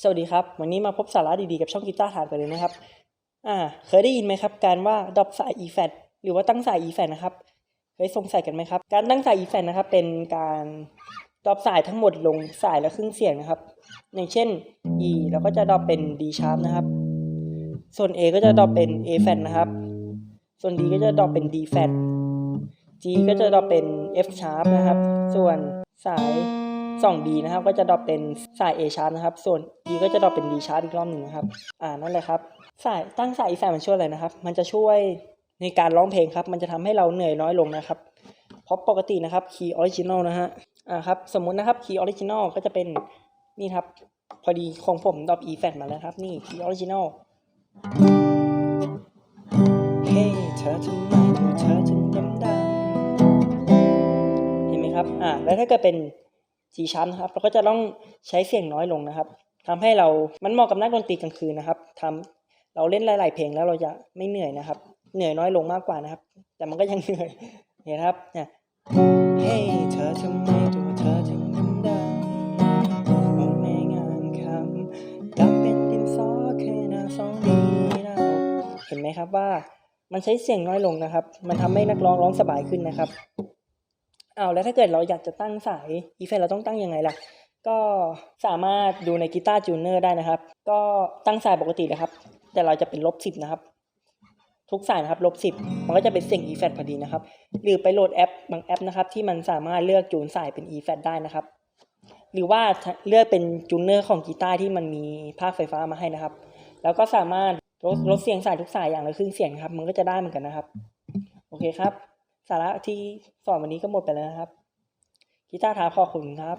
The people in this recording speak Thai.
สวัสดีครับ วันนี้มาพบสาระดีๆ กับช่องกีตาร์ฐานกันเลยนะครับ อ่า เคยได้ยินไหมครับ การว่าดรอปสาย e f a t หรือว่าตั้งสาย e f a t นะครับเคยสงสัยกันไหมครับ การตั้งสาย e f a t นะครับ เป็นการดรอปสายทั้งหมดลงสายละครึ่งเสียงนะครับ อย่างเช่น e เราก็จะดรอปเป็น d sharp นะครับ ส่วน a ก็จะดรอปเป็น a flat นะครับ ส่วน d ก็จะดรอปเป็น d flat G ก็จะดรอปเป็น F sharp นะครับ ส่วนสาย 2D นะครับ ก็จะดรอปเป็นสาย A sharp นะครับ ส่วน D ก็จะดรอปเป็น D sharp อีกรอบหนึ่งนะครับ อ่า นั่นแหละครับ สาย ตั้งสายอีแฟมันช่วยอะไรนะครับ มันจะช่วยในการร้องเพลงครับ มันจะทำให้เราเหนื่อยน้อยลงนะครับ เพราะปกตินะครับ คีย์ออริจินอลนะฮะ อ่าครับ สมมุตินะครับ คีย์ออริจินอลก็จะเป็น นี่ครับ พอดีของผมดรอป E flat มาแล้วครับ นี่ คีย์ออริจินอลเฮ้เธอทำไมตัวเธอถึงดำดำเห็นไหมครับ อ่า แล้วถ้าเกิดเป็น สีช้ำนะครับ เราก็จะต้องใช้เสียงน้อยลงนะครับทำให้เรา มันเหมาะกับนักดนตรีกลางคืนนะครับทำเราเล่นหลาย ๆ เพลงแล้วเราจะไม่เหนื่อยนะครับ เหนื่อยน้อยลงมากกว่านะครับ แต่มันก็ยังเหนื่อยเห็นครับเนี่ยเฮ้เธอทำไมตัวเธอถึงดำดำมองในงานคำดำเป็นดินสอแค่หน้าสองดีเราเห็นไหมครับว่ามันใช้เสียงน้อยลงนะครับ มันทำให้นักร้องร้องสบายขึ้นนะครับ เอาแล้วถ้าเกิดเราอยากจะตั้งสายอีเฟเราต้องตั้งยังไงล่ะ ก็สามารถดูในกีตาร์จูเนอร์ได้นะครับ ก็ตั้งสายปกติเลยครับ แต่เราจะเป็นลบสิบนะครับ ทุกสายนะครับลบสิบมันก็จะเป็นเสียง e f a t พอดีนะครับ หรือไปโหลดแอปบางแอปนะครับ ที่มันสามารถเลือกจูนสายเป็น e f a t ได้นะครับ หรือว่าเลือกเป็นจูเนอร์ของกีตาร์ที่มันมีภาคไฟฟ้ามาให้นะครับ แล้วก็สามารถลดลดเสียงสายทุกสายอย่างละครึ่งเสียงครับ มันก็จะได้เหมือนกันนะครับ โอเคครับ สาระที่สอนวันนี้ก็หมดไปแล้วนะครับกีตาร์ท้าขอบคุณครับ